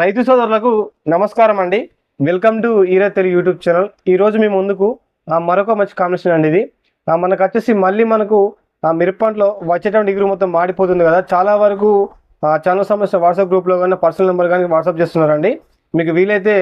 రైతు సోదరులకు నమస్కారం అండి. Welcome to Ira Telugu YouTube channel. ఈరోజు మీ ముందుకు మరొక మంచి కాంబినేషన్ అండి ఇది. మనకు వచ్చేసి మళ్ళీ మనకు ఆ మిరపంట్లో వచ్చేటువంటి డిగ్రీ మొత్తం మాడిపోతుంది కదా. చాలా వరకు ఛానల్ సంబంధించిన వాట్సాప్ గ్రూప్లో కానీ పర్సనల్ నెంబర్ కానీ వాట్సాప్ చేస్తున్నారండి. మీకు వీలైతే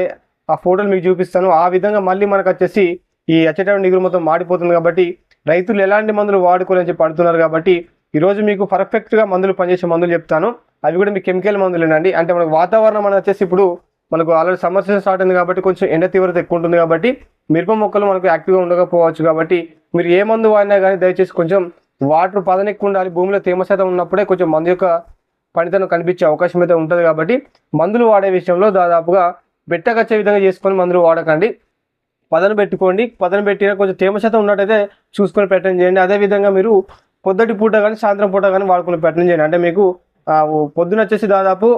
ఆ ఫోటోలు మీకు చూపిస్తాను. ఆ విధంగా మళ్ళీ మనకు వచ్చేసి ఈ వచ్చేటువంటి డిగ్రీ మొత్తం మాడిపోతుంది కాబట్టి రైతులు ఎలాంటి మందులు వాడుకోవాలని చెప్పి అడుగుతున్నారు కాబట్టి ఈరోజు మీకు పర్ఫెక్ట్గా మందులు పనిచేసే మందులు చెప్తాను. అవి కూడా మీకు కెమికల్ మందులేనండి. అంటే మనకు వాతావరణం అనేది వచ్చేసి ఇప్పుడు మనకు ఆల్రెడీ సమ్మర్ సీజన్ స్టార్ట్ అయింది కాబట్టి కొంచెం ఎండ తీవ్రత ఎక్కువ ఉంటుంది కాబట్టి మిరప మొక్కలు మనకు యాక్టివ్గా ఉండకపోవచ్చు కాబట్టి మీరు ఏ మందు వాడినా కానీ దయచేసి కొంచెం వాటర్ పదనెక్కు ఉండాలి. భూమిలో తేమ శాతం ఉన్నప్పుడే కొంచెం మందు యొక్క పనితనం కనిపించే అవకాశం అయితే ఉంటుంది కాబట్టి మందులు వాడే విషయంలో దాదాపుగా బెట్టకచ్చే విధంగా చేసుకొని మందులు వాడకండి. పదను పెట్టుకోండి. పదను పెట్టిన కొంచెం తేమ శాతం ఉన్నట్టయితే చూసుకొని పెట్టడం చేయండి. అదేవిధంగా మీరు పొద్దుటి పూట కానీ సాయంత్రం పూట కానీ వాడుకుని పెట్టడం చేయండి. అంటే మీకు పొద్దున వచ్చేసి దాదాపు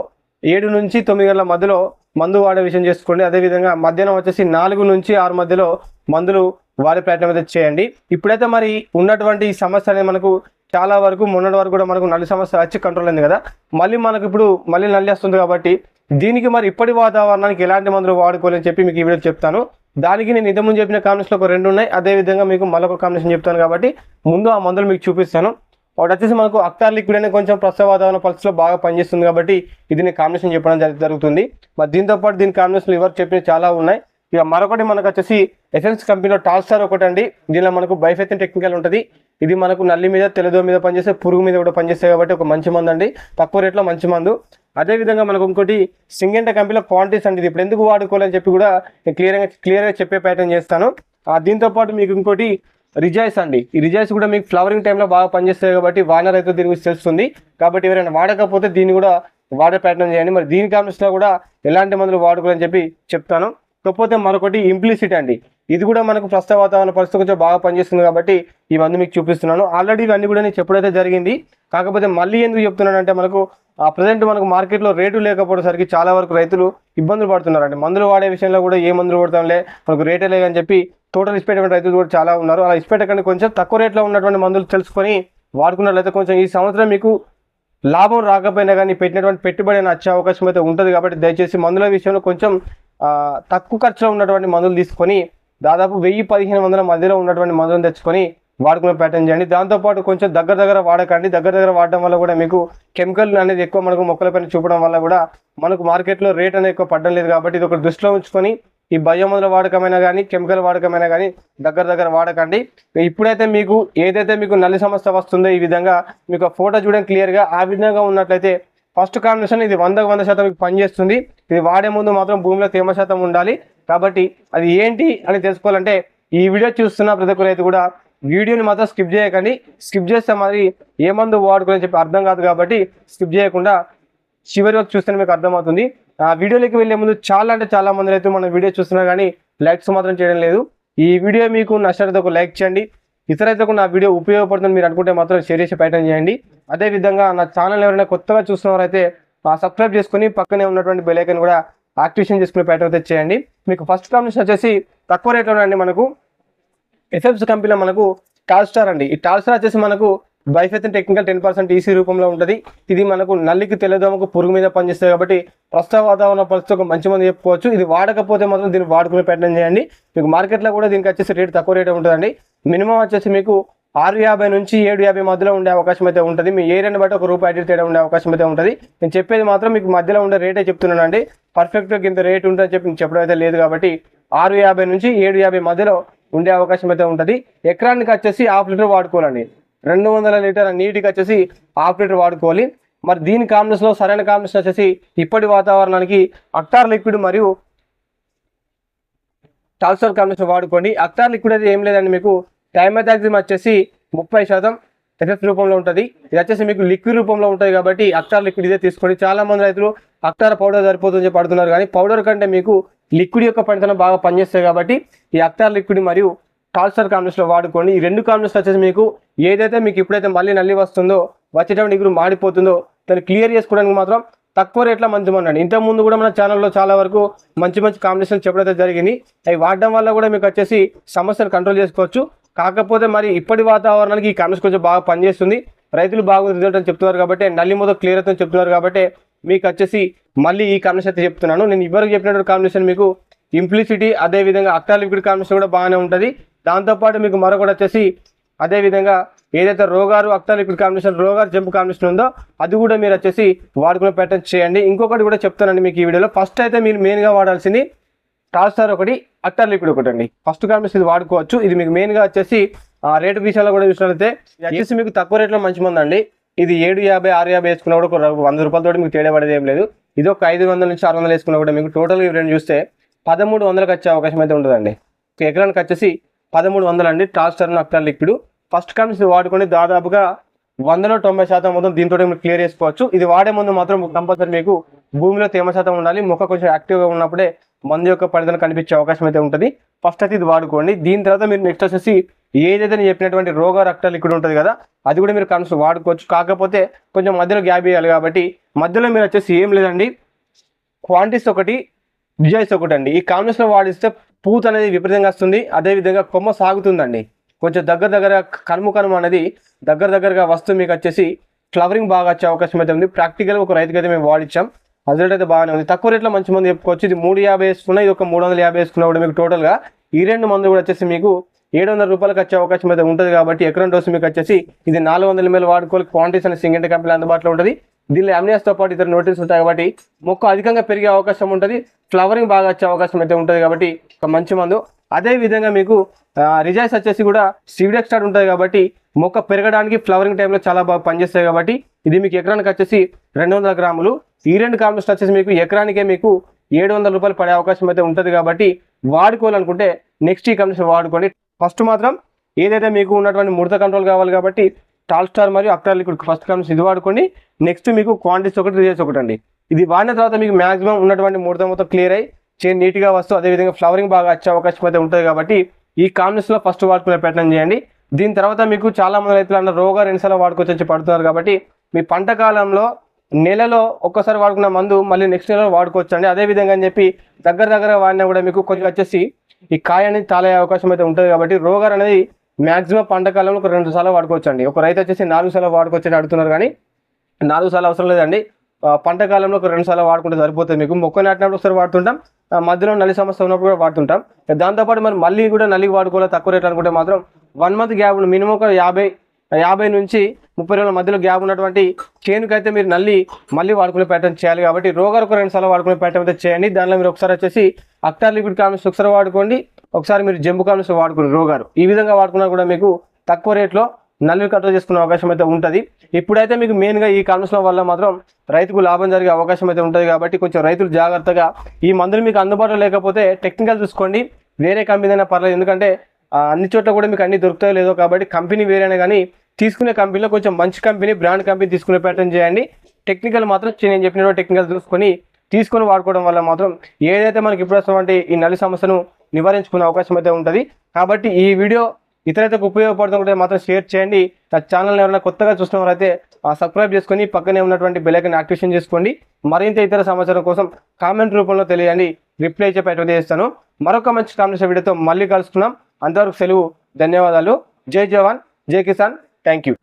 ఏడు నుంచి తొమ్మిది గంటల మధ్యలో మందు వాడే విషయం చేసుకోండి. అదేవిధంగా మధ్యాహ్నం వచ్చేసి నాలుగు నుంచి ఆరు మధ్యలో మందులు వాడే ప్రయత్నం అయితే చేయండి. ఇప్పుడైతే మరి ఉన్నటువంటి ఈ సమస్య అనేది మనకు చాలా వరకు మొన్నటి వరకు కూడా మనకు నల్లి సమస్య వచ్చి కంట్రోల్ అయింది కదా. మళ్ళీ మనకు ఇప్పుడు మళ్ళీ నల్లి వస్తుంది కాబట్టి దీనికి మరి ఇప్పటి వాతావరణానికి ఎలాంటి మందులు వాడుకోవాలని చెప్పి మీకు ఈ వీడియో చెప్తాను. దానికి నేను ఇంతకుముందు చెప్పిన కాంబినేషన్లో ఒక రెండు ఉన్నాయి. అదే విధంగా మీకు మరొక కాంబినేషన్ చెప్తాను కాబట్టి ముందు ఆ మందులు మీకు చూపిస్తాను. ఒకటి వచ్చేసి మనకు అక్తార్ లిక్విడ్ అనేది కొంచెం ప్రస్తుత వాతావరణ పరిస్థితిలో బాగా పనిచేస్తుంది కాబట్టి ఇది నేను కాంబినేషన్ చెప్పడం జరుగుతుంది. మరి దీంతో పాటు దీని కాంబినేషన్లు ఎవరు చెప్పిన చాలా ఉన్నాయి. ఇక మరొకటి మనకు వచ్చేసి ఎసెన్స్ కంపెనీలో టాల్స్టార్ ఒకటి అండి దీనిలో మనకు బైఫెథిన్ టెక్నికల్ ఉంటుంది. ఇది మనకు నల్లి మీద తెల్లదో మీద పనిచేస్తే పురుగు మీద కూడా పనిచేస్తాయి కాబట్టి ఒక మంచి మందు అండి తక్కువ రేట్లో మంచి మందు. అదేవిధంగా మనకు ఇంకోటి సింగెంట కంపెనీలో క్వాంటిటీస్ అండి ఇది. ఇప్పుడు ఎందుకు వాడుకోవాలని చెప్పి కూడా నేను క్లియర్గా క్లియర్గా చెప్పే ప్రయత్నం చేస్తాను. ఆ, దీంతో పాటు మీకు ఇంకోటి రిజాయిస్ అండి. ఈ రిజాయిస్ కూడా మీకు ఫ్లవరింగ్ టైంలో బాగా పనిచేస్తాయి కాబట్టి వానర్ అయితే దీని గురించి తెలుస్తుంది. కాబట్టి ఎవరైనా వాడకపోతే దీన్ని కూడా వాడే ప్రయత్నం చేయండి. మరి దీని కాంబినేషన్లో కూడా ఎలాంటి మందులు వాడుకోవాలని చెప్పి చెప్తాను. కాకపోతే మరొకటి ఇంప్లిసిట్ అండి. ఇది కూడా మనకు ప్రస్తుత వాతావరణ పరిస్థితి కొంచెం బాగా పనిచేస్తుంది కాబట్టి ఈ మందు మీకు చూపిస్తున్నాను. ఆల్రెడీ ఇవన్నీ కూడా నేను చెప్పడైతే జరిగింది. కాకపోతే మళ్ళీ ఎందుకు చెప్తున్నానంటే మనకు ఆ ప్రజెంట్ మనకు మార్కెట్లో రేటు లేకపోవడానికి చాలా వరకు రైతులు ఇబ్బందులు పడుతున్నారండి. మందులు వాడే విషయంలో కూడా ఏ మందులు కొడతాంలే మనకు రేటే లేదని చెప్పి టోటల్ ఇష్టపడేటువంటి రైతులు కూడా చాలా ఉన్నారు. అలా ఇష్టపెట్టకండి కొంచెం తక్కువ రేట్లో ఉన్నటువంటి మందులు తెలుసుకొని వాడుకున్నట్లయితే కొంచెం ఈ సంవత్సరం మీకు లాభం రాకపోయినా కానీ పెట్టినటువంటి పెట్టుబడి అని వచ్చే అవకాశం అయితే ఉంటుంది కాబట్టి దయచేసి మందుల విషయంలో కొంచెం తక్కువ ఖర్చులో ఉన్నటువంటి మందులు తీసుకొని దాదాపు వెయ్యి పదిహేను వందల మధ్యలో ఉన్నటువంటి మందులను తెచ్చుకొని వాడుకునే ప్యాటర్న్ చేయండి. దాంతోపాటు కొంచెం దగ్గర దగ్గర వాడకండి. దగ్గర దగ్గర వాడడం వల్ల కూడా మీకు కెమికల్ అనేది ఎక్కువ మనకు మొక్కలపైన చూపడం వల్ల కూడా మనకు మార్కెట్లో రేట్ అనేది ఎక్కువ పడడం లేదు కాబట్టి ఇది ఒక దృష్టిలో ఉంచుకొని ఈ బయోమందుల వాడకమైనా కానీ కెమికల్ వాడకమైనా కానీ దగ్గర దగ్గర వాడకండి. ఇప్పుడైతే మీకు ఏదైతే మీకు నల్లి సమస్య వస్తుందో ఈ విధంగా మీకు ఫోటో చూడడం క్లియర్గా ఆ విధంగా ఉన్నట్లయితే ఫస్ట్ కాంబినేషన్ ఇది వందకు వంద శాతం మీకు పనిచేస్తుంది. ఇది వాడే ముందు మాత్రం భూమిలో తేమ శాతం ఉండాలి. కాబట్టి అది ఏంటి అని తెలుసుకోవాలంటే ఈ వీడియో చూస్తున్న ప్రతి ఒక్క రైతు కూడా వీడియోని మాత్రం స్కిప్ చేయకండి. స్కిప్ చేస్తే మరి ఏ మందు వాడుకోని చెప్పి అర్థం కాదు కాబట్టి స్కిప్ చేయకుండా చివరి వరకు చూస్తే మీకు అర్థమవుతుంది. వీడియోలోకి వెళ్ళే ముందు చాలా అంటే చాలా మంది అయితే మన వీడియో చూస్తున్నా కానీ లైక్స్ మాత్రం చేయడం లేదు. ఈ వీడియో మీకు నచ్చినట్లయితే ఒక లైక్ చేయండి. ఇతర నా వీడియో ఉపయోగపడుతుంది మీరు అనుకుంటే మాత్రం షేర్ చేసి ప్రయత్నం చేయండి. అదేవిధంగా నా ఛానల్ ఎవరైనా కొత్తగా చూస్తున్నవారైతే సబ్స్క్రైబ్ చేసుకుని పక్కనే ఉన్నటువంటి బెలైకన్ కూడా యాక్టివేషన్ చేసుకునే ప్రయత్నం అయితే చేయండి. మీకు ఫస్ట్ కాంబినేషన్ వచ్చేసి తక్కువ రేట్లో అండి మనకు. ఎఫ్ఎఫ్స్ కంపెనీలో మనకు టాల్స్టార్ అండి. ఈ టాల్స్టార్ వచ్చేసి మనకు bifenthrin technical ten percent EC రూపంలో ఉంటుంది. ఇది మనకు నల్లికి తెల్లదోమకు పురుగు మీద పనిచేస్తుంది కాబట్టి ప్రస్తుత వాతావరణ పరిస్థితి ఒక మంచి మంది చెప్పుకోవచ్చు. ఇది వాడకపోతే మాత్రం దీన్ని వాడుకునే ప్రయత్నం చేయండి. మీకు మార్కెట్లో కూడా దీనికి వచ్చేసి రేట్ తక్కువ రేట్ ఉంటుందండి. మినిమం వచ్చేసి మీకు ఆరు యాభై నుంచి ఏడు యాభై మధ్యలో ఉండే అవకాశం అయితే ఉంటుంది. మీ ఏరియాని బట్టి ఒక రూపాయి అటు తేడా ఉండే అవకాశం అయితే ఉంటుంది. నేను చెప్పేది మాత్రం మీకు మధ్యలో ఉండే రేటే చెప్తున్నాను అండి పర్ఫెక్ట్గా ఇంత రేట్ ఉంటుందని చెప్పి నేను చెప్పడం అయితే లేదు కాబట్టి ఆరు యాభై నుంచి ఏడు యాభై మధ్యలో ఉండే అవకాశం అయితే ఉంటుంది. ఎకరానికి వచ్చేసి హాఫ్ లీటర్ వాడుకోవాలండి. రెండు వందల లీటర్ నీటికి వచ్చేసి హాఫ్ లీటర్ వాడుకోవాలి. మరి దీని కాంబినేషన్లో సరైన కాంబినేషన్ వచ్చేసి ఇప్పటి వాతావరణానికి అక్టార్ లిక్విడ్ మరియు టాల్సర్ కాంబినేషన్ వాడుకోండి. అక్టార్ లిక్విడ్ అయితే ఏం లేదండి మీకు. టైమెథాక్సిమ్ వచ్చేసి ముప్పై శాతం ఎఫెక్ట్ రూపంలో ఉంటుంది. ఇది వచ్చేసి మీకు లిక్విడ్ రూపంలో ఉంటుంది కాబట్టి అక్టార్ లిక్విడ్ ఇదే తీసుకోండి. చాలా మంది రైతులు అక్టార్ పౌడర్ సరిపోతుందని చెప్పి పడుతున్నారు కానీ పౌడర్ కంటే మీకు లిక్విడ్ యొక్క పనితనం బాగా పనిచేస్తాయి కాబట్టి ఈ అక్టార్ లిక్విడ్ మరియు టాల్సర్ కాంబినేషన్లో వాడుకోండి. ఈ రెండు కాంబినేషన్ వచ్చేసి మీకు ఏదైతే మీకు ఇప్పుడైతే మళ్ళీ నల్లి వస్తుందో వచ్చేటప్పుడు ఇప్పుడు మాడిపోతుందో దాన్ని క్లియర్ చేసుకోవడానికి మాత్రం తక్కువ రేట్లో మంచి మందండి ఇంతకు ముందు కూడా మన ఛానల్లో చాలా వరకు మంచి మంచి కాంబినేషన్ చెప్పడం జరిగింది. అవి వాడడం వల్ల కూడా మీకు వచ్చేసి సమస్యను కంట్రోల్ చేసుకోవచ్చు. కాకపోతే మరి ఇప్పటి వాతావరణానికి ఈ కాంబినేషన్ కొంచెం బాగా పనిచేస్తుంది. రైతులు బాగుంది రిజల్ట్ అని చెప్తున్నారు కాబట్టి నల్లి మొదలు క్లియర్ అవుతుందని చెప్తున్నారు కాబట్టి మీకు వచ్చేసి మళ్ళీ ఈ కాంబినేషన్ అయితే చెప్తున్నాను. నేను ఇవరకు చెప్పినటువంటి కాంబినేషన్ మీకు ఇంప్లిసిటీ అదే విధంగా కాంబినేషన్ కూడా బాగానే ఉంటుంది. దాంతోపాటు మీకు మరొకటి వచ్చేసి అదేవిధంగా ఏదైతే Rogor అక్టా liquid combination Rogor Jump combination ఉందో అది కూడా మీరు వచ్చేసి వాడుకునే ప్యాటర్న్ చేయండి. ఇంకొకటి కూడా చెప్తానండి మీకు ఈ వీడియోలో. ఫస్ట్ అయితే మీరు మెయిన్గా వాడాల్సింది టాస్టార్ ఒకటి అక్టర్ లిక్విడ్ ఒకటి అండి. ఫస్ట్ కాంబినేషన్ ఇది వాడుకోవచ్చు. ఇది మీకు మెయిన్గా వచ్చేసి ఆ రేటు విషయాల్లో కూడా చూసినట్లయితే వచ్చేసి మీకు తక్కువ రేట్లో మంచి మందండి ఇది ఏడు యాభై ఆరు యాభై వేసుకున్నా కూడా ఒక వంద రూపాయలతో మీకు తేడా పడేది ఏం లేదు. ఇది ఒక ఐదు వందల నుంచి ఆరు వందలు వేసుకున్నా కూడా మీకు టోటల్ రెండు చూస్తే పదమూడు వందలకు వచ్చే అవకాశం అయితే ఉంటుందండి. ఒక ఎకరానికి వచ్చేసి పదమూడు వందలు అండి టాల్ అక్టర్ లిక్విడ్. ఫస్ట్ కాంబినేషన్ వాడుకొని దాదాపుగా వందలో తొంభై శాతం మొత్తం దీంతో మీరు క్లియర్ చేసుకోవచ్చు. ఇది వాడే ముందు మాత్రం కంపల్సరీ మీకు భూమిలో తేమ శాతం ఉండాలి మొక్క కొంచెం యాక్టివ్గా ఉన్నప్పుడే మందు యొక్క పనితనం కనిపించే అవకాశం అయితే ఉంటుంది. ఫస్ట్ అయితే ఇది వాడుకోండి. దీని తర్వాత మీరు నెక్స్ట్ వచ్చేసి ఏదైతే నేను చెప్పినటువంటి రోగ రక్త లిక్విడ్ ఉంటుంది కదా అది కూడా మీరు కన్స్ వాడుకోవచ్చు. కాకపోతే కొంచెం మధ్యలో గ్యాప్ ఇవ్వాలి కాబట్టి మధ్యలో మీరు వచ్చేసి ఏం లేదండి క్వాంటిటీస్ ఒకటి డిజైన్స్ ఒకటి అండి ఈ కాంబినేషన్ వాడిస్తే పూత అనేది విపరీతంగా వస్తుంది. అదేవిధంగా కొమ్మ సాగుతుందండి. కొంచెం దగ్గర దగ్గర కనుము కనుమ అనేది దగ్గర దగ్గరగా వస్తూ మీకు వచ్చేసి ఫ్లవరింగ్ బాగా వచ్చే అవకాశం అయితే ఉంది. ప్రాక్టికల్ ఒక రైతుకి అయితే మేము వాడిచ్చాం. రిజల్ట్ అయితే బాగానే ఉంది. తక్కువ రేట్లో మంచి మంది చెప్పుకోవచ్చు. ఇది మూడు యాభై వేసుకున్నా ఇది ఒక మూడు వందల యాభై వేసుకున్నా కూడా మీకు టోటల్గా ఈ రెండు మందులు కూడా వచ్చేసి మీకు ఏడు వందల రూపాయలకు వచ్చే అవకాశం అయితే ఉంటుంది కాబట్టి ఎకరం డోసు మీకు వచ్చేసి ఇది నాలుగు వందల మేలు వాడుకోవాలి. క్వాంటిటీస్ అనే సింగెంట్ కంపెనీ అందుబాటులో ఉంటుంది. దీనిలో అమ్నియాస్తో పాటు ఇతర నోటీస్ ఉంటాయి కాబట్టి మొక్క అధికంగా పెరిగే అవకాశం ఉంటుంది ఫ్లవరింగ్ బాగా వచ్చే అవకాశం అయితే ఉంటుంది కాబట్టి ఒక మంచి మందు. అదే విధంగా మీకు రిజైస్ వచ్చేసి కూడా సీడెక్ స్టార్ట్ ఉంటుంది కాబట్టి మొక్క పెరగడానికి ఫ్లవరింగ్ టైంలో చాలా బాగా పనిచేస్తాయి కాబట్టి ఇది మీకు ఎకరానికి వచ్చేసి రెండు వందల గ్రాములు. ఈ రెండు కాంబినేషన్ వచ్చేసి మీకు ఎకరానికే మీకు ఏడు వందల రూపాయలు పడే అవకాశం అయితే ఉంటుంది కాబట్టి వాడుకోవాలనుకుంటే నెక్స్ట్ ఈ కాంబినేషన్ వాడుకోండి. ఫస్ట్ మాత్రం ఏదైతే మీకు ఉన్నటువంటి ముడత కంట్రోల్ కావాలి కాబట్టి టాల్ స్టార్ మరియు అక్టార్ లిక్విడ్ ఫస్ట్ కాంబినేషన్ ఇది వాడుకోండి. నెక్స్ట్ మీకు క్వాంటిటీస్ ఒకటి రిజల్ట్స్ ఒకటి అండి. ఇది వాడిన తర్వాత మీకు మాక్సిమం ఉన్నటువంటి ముడత మొత్తం క్లియర్ అయ్యి చేయి నీట్గా వస్తూ అదేవిధంగా ఫ్లవరింగ్ బాగా వచ్చే అవకాశం అయితే ఉంటుంది కాబట్టి ఈ కాంబినేషన్లో ఫస్ట్ వాడుకునే ప్రయత్నం చేయండి. దీని తర్వాత మీకు చాలా మంది రైతులు అన్న రోగా రెండుసార్లు వాడుకోవచ్చు వచ్చి పడుతున్నారు కాబట్టి మీ పంట కాలంలో నెలలో ఒక్కసారి వాడుకున్న మందు మళ్ళీ నెక్స్ట్ నెలలో వాడుకోవచ్చు అండి. అదే విధంగా అని చెప్పి దగ్గర దగ్గర వాడినా కూడా మీకు కొంచెం వచ్చేసి ఈ కాయ అనేది తాలే అవకాశం అయితే ఉంటుంది కాబట్టి రోగర్ అనేది మాక్సిమం పంట కాలంలో ఒక రెండు సార్లు వాడుకోవచ్చు అండి ఒక రైతు వచ్చేసి నాలుగు సార్లు వాడుకోవచ్చు అని అడుగుతున్నారు కానీ నాలుగు సార్లు అవసరం లేదండి. పంటకాలంలో పంట కాలంలో ఒక రెండు సార్లు వాడుకుంటే సరిపోతుంది మీకు. మొక్క నాటినప్పుడు ఒకసారి వాడుతుంటాం. మధ్యలో నలి సమస్య ఉన్నప్పుడు కూడా వాడుతుంటాం. దాంతోపాటు మరి మళ్ళీ కూడా నల్లికి వాడుకోవాలి తక్కువ రేట్ అనుకుంటే మాత్రం వన్ మంత్ గ్యాప్ మినిమం ఒక యాభై యాభై నుంచి ముప్పై రోజుల మధ్యలో గ్యాప్ ఉన్నటువంటి చేనుకైతే మీరు నల్లి మళ్ళీ వాడుకునే ప్యాటర్న్ చేయాలి కాబట్టి రోగారు ఒక రెండు సార్లు వాడుకునే ప్యాటర్న్ అయితే చేయండి. దానిలో మీరు ఒకసారి వచ్చేసి అక్టార్ లిక్విడ్ కామెంట్స్ ఒకసారి వాడుకోండి. ఒకసారి మీరు జంబు కాంబినేషన్ వాడుకుని రోగారు ఈ విధంగా వాడుకున్నా కూడా మీకు తక్కువ రేట్లో నల్లి కంట్రోల్ చేసుకునే అవకాశం అయితే ఉంటుంది. ఇప్పుడైతే మీకు మెయిన్గా ఈ కాంబినేషన్ వల్ల మాత్రం రైతుకు లాభం జరిగే అవకాశం అయితే ఉంటుంది కాబట్టి కొంచెం రైతులు జాగ్రత్తగా ఈ మందులు మీకు అందుబాటులో లేకపోతే టెక్నికల్ చూసుకోండి. వేరే కంపెనీ అయినా పర్లేదు ఎందుకంటే అన్ని చోట్ల కూడా మీకు అన్ని దొరుకుతాయో లేదో కాబట్టి కంపెనీ వేరేనే కానీ తీసుకునే కంపెనీలో కొంచెం మంచి కంపెనీ బ్రాండ్ కంపెనీ తీసుకునే ప్యాటర్న్ చేయండి. టెక్నికల్ మాత్రం నేను చెప్పిన టెక్నికల్ చూసుకొని తీసుకొని వాడుకోవడం వల్ల మాత్రం ఏదైతే మనకి ఇప్పుడు వస్తున్నటువంటి ఈ నలి సమస్యను నివారించుకునే అవకాశం అయితే ఉంటుంది. కాబట్టి ఈ వీడియో ఇతరులకు ఉపయోగపడుతుంటే మాత్రం షేర్ చేయండి. నా ఛానల్ ఎవరైనా కొత్తగా చూస్తున్నవారైతే సబ్స్క్రైబ్ చేసుకొని పక్కనే ఉన్నటువంటి బెలైకన్ యాక్టివేషన్ చేసుకోండి. మరింత ఇతర సమాచారం కోసం కామెంట్ రూపంలో తెలియండి. రిప్లై ఇచ్చే ప్రయత్నం చేస్తాను. మరొక మంచి కామెంట్స్ వీడియోతో మళ్ళీ కలుసుకున్నాం అంతవరకు సెలవు ధన్యవాదాలు. జై జవాన్ జై కిసాన్. Thank you